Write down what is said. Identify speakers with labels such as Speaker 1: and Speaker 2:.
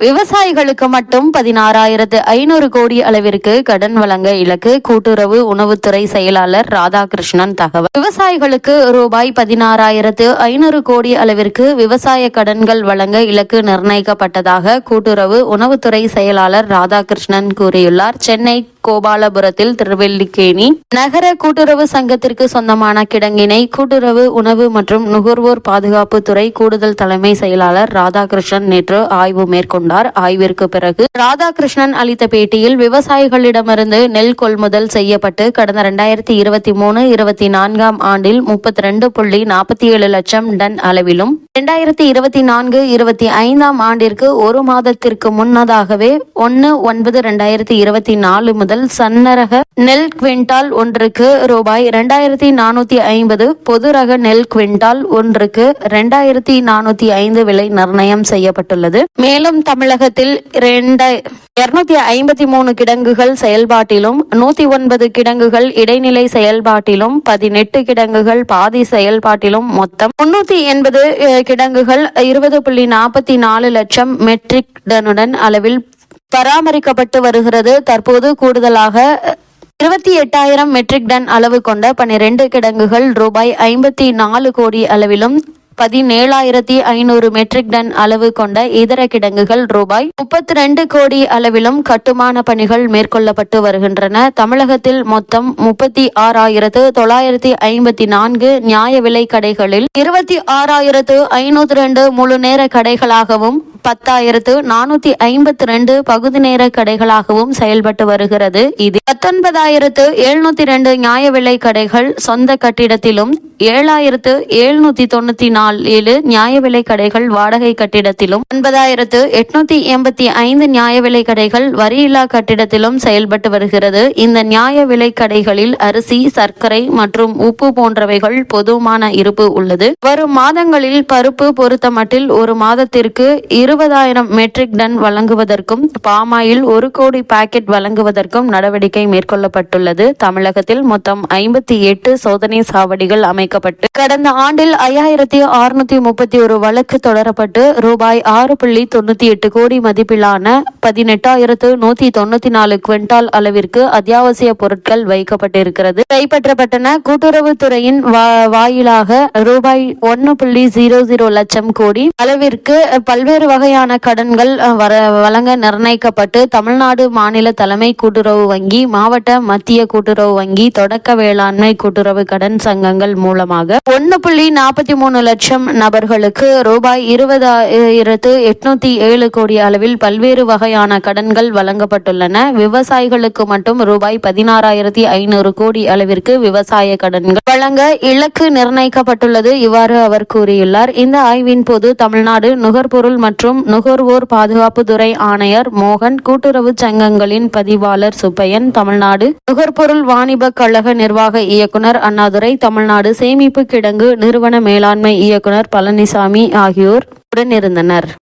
Speaker 1: விவசாயிகளுக்கு மட்டும் பதினாறாயிரத்து ஐநூறு கோடி அளவிற்கு கடன் வழங்க இலக்கு கூட்டுறவு உணவுத்துறை செயலாளர் ராதாகிருஷ்ணன் தகவல். விவசாயிகளுக்கு ரூபாய் பதினாறாயிரத்து ஐநூறு கோடி அளவிற்கு விவசாய கடன்கள் வழங்க இலக்கு நிர்ணயிக்கப்பட்டதாக கூட்டுறவு உணவுத்துறை செயலாளர் ராதாகிருஷ்ணன் கூறியுள்ளார். சென்னை கோபாலபுரத்தில் திருவெல்லிக்கேணி நகர கூட்டுறவு சங்கத்திற்கு சொந்தமான கிடங்கினை கூட்டுறவு உணவு மற்றும் நுகர்வோர் பாதுகாப்பு துறை கூடுதல் தலைமை செயலாளர் ராதாகிருஷ்ணன் நேற்று ஆய்வு மேற்கொண்டார். ஆய்விற்கு பிறகு ராதாகிருஷ்ணன் அளித்த பேட்டியில் விவசாயிகளிடமிருந்து நெல் கொள்முதல் செய்யப்பட்டு கடந்த இரண்டாயிரத்தி இருபத்தி மூணு இருபத்தி நான்காம் ஆண்டில் முப்பத்தி ரெண்டு புள்ளி நாற்பத்தி ஏழு லட்சம் டன் அளவிலும் இரண்டாயிரத்தி இருபத்தி நான்கு இருபத்தி ஐந்தாம் ஆண்டிற்கு ஒரு மாதத்திற்கு முன்னதாகவே ஒன்னு ஒன்பது இரண்டாயிரத்தி இருபத்தி நாலு முதல் சன்னரக நெல் குவிண்டால் ஒன்றுக்கு ரூபாய் இரண்டாயிரத்தி நானூத்தி ஐம்பது பொது ரக நெல் குவிண்டால் ஒன்றுக்கு இரண்டாயிரத்தி நானூத்தி ஐந்து விலை நிர்ணயம் செய்யப்பட்டுள்ளது. மேலும் தமிழகத்தில் இருநூத்தி ஐம்பத்தி மூணு கிடங்குகள் செயல்பாட்டிலும் நூத்தி ஒன்பது கிடங்குகள் இடைநிலை செயல்பாட்டிலும் பதினெட்டு கிடங்குகள் பாதி செயல்பாட்டிலும் மொத்தம் முன்னூத்தி எண்பது கிடங்குகள் இருபது புள்ளி நாற்பத்தி நாலு லட்சம் மெட்ரிக் டனுடன் அளவில் பராமரிக்கப்பட்டு வருகிறது. தற்போது கூடுதலாக இருபத்தி எட்டாயிரம் மெட்ரிக் டன் அளவு கொண்ட பனிரெண்டு கிடங்குகள் ரூபாய் ஐம்பத்தி நாலு கோடி அளவிலும் பதினேழாயிரத்தி ஐநூறு மெட்ரிக் டன் அளவு கொண்ட இதர கிடங்குகள் ரூபாய் முப்பத்தி ரெண்டு கோடி அளவிலும் கட்டுமான பணிகள் மேற்கொள்ளப்பட்டு வருகின்றன. தமிழகத்தில் மொத்தம் முப்பத்தி ஆறாயிரத்து தொள்ளாயிரத்தி ஐம்பத்தி நான்கு நியாய விலை கடைகளில் இருபத்தி ஆறாயிரத்து ஐநூத்தி ரெண்டு முழு நேர கடைகளாகவும் பத்தாயிரத்து நானூத்தி ஐம்பத்தி ரெண்டு பகுதி நேர கடைகளாகவும் செயல்பட்டு வருகிறது. இது பத்தொன்பதாயிரத்து எழுநூத்தி ரெண்டு நியாய விலை கடைகள் சொந்த கட்டிடத்திலும் ஏழாயிரத்து எழுநூத்தி தொண்ணூத்தி நாலு ஏழு நியாய விலை கடைகள் வாடகை கட்டிடத்திலும் ஒன்பதாயிரத்து எட்நூத்தி எண்பத்தி ஐந்து நியாய விலை கடைகள் வரியில்லா கட்டிடத்திலும் செயல்பட்டு வருகிறது. இந்த நியாய விலை கடைகளில் அரிசி சர்க்கரை மற்றும் உப்பு போன்றவைகள் பொதுவான இருப்பு உள்ளது. வரும் மாதங்களில் பருப்பு பொறுத்தமட்டில் ஒரு மாதத்திற்கு இரு இருபதாயிரம் மெட்ரிக் டன் வழங்குவதற்கும் பாமாயில் ஒரு கோடி பாக்கெட் வழங்குவதற்கும் நடவடிக்கை மேற்கொள்ளப்பட்டுள்ளது. தமிழகத்தில் மொத்தம் ஐம்பத்தி எட்டு சோதனை சாவடிகள் அமைக்கப்பட்டு கடந்த ஆண்டில் ஐயாயிரத்தி அறுநூத்தி முப்பத்தி ஒரு வழக்கு தொடரப்பட்டு ரூபாய் ஆறு புள்ளி தொண்ணூத்தி எட்டு கோடி மதிப்பிலான பதினெட்டாயிரத்து நூத்தி தொண்ணூத்தி நாலு குவிண்டால் அளவிற்கு அத்தியாவசிய பொருட்கள் வைக்கப்பட்டிருக்கிறது. கைப்பற்றப்பட்டன. கூட்டுறவுத்துறையின் வாயிலாக ரூபாய் ஒன்னு புள்ளி ஜீரோ ஜீரோ லட்சம் கோடி அளவிற்கு பல்வேறு வகையான கடன்கள் வழங்க நிர்ணயிக்கப்பட்டு தமிழ்நாடு மாநில தலைமை கூட்டுறவு வங்கி மாவட்ட மத்திய கூட்டுறவு வங்கி தொடக்க வேளாண்மை கூட்டுறவு கடன் சங்கங்கள் மூலமாக ஒன்னு புள்ளி நாற்பத்தி மூணு லட்சம் நபர்களுக்கு ரூபாய் இருபதாயிரத்து எட்நூத்தி ஏழு கோடி அளவில் பல்வேறு வகையான கடன்கள் வழங்கப்பட்டுள்ளன. விவசாயிகளுக்கு மட்டும் ரூபாய் பதினாறாயிரத்தி ஐநூறு கோடி அளவிற்கு விவசாய கடன்கள் வழங்க இலக்கு நிர்ணயிக்கப்பட்டுள்ளது இவ்வாறு அவர் கூறியுள்ளார். இந்த ஆய்வின் போது தமிழ்நாடு நுகர்பொருள் மற்றும் மற்றும் நுகர்வோர் பாதுகாப்புத்துறை ஆணையர் மோகன் கூட்டுறவு சங்கங்களின் பதிவாளர் சுப்பையன் தமிழ்நாடு நுகர்பொருள் வாணிப கழக நிர்வாக இயக்குனர் அண்ணாதுரை தமிழ்நாடு சேமிப்பு கிடங்கு நிறுவன மேலாண்மை இயக்குனர் பழனிசாமி ஆகியோர் உடனிருந்தனர்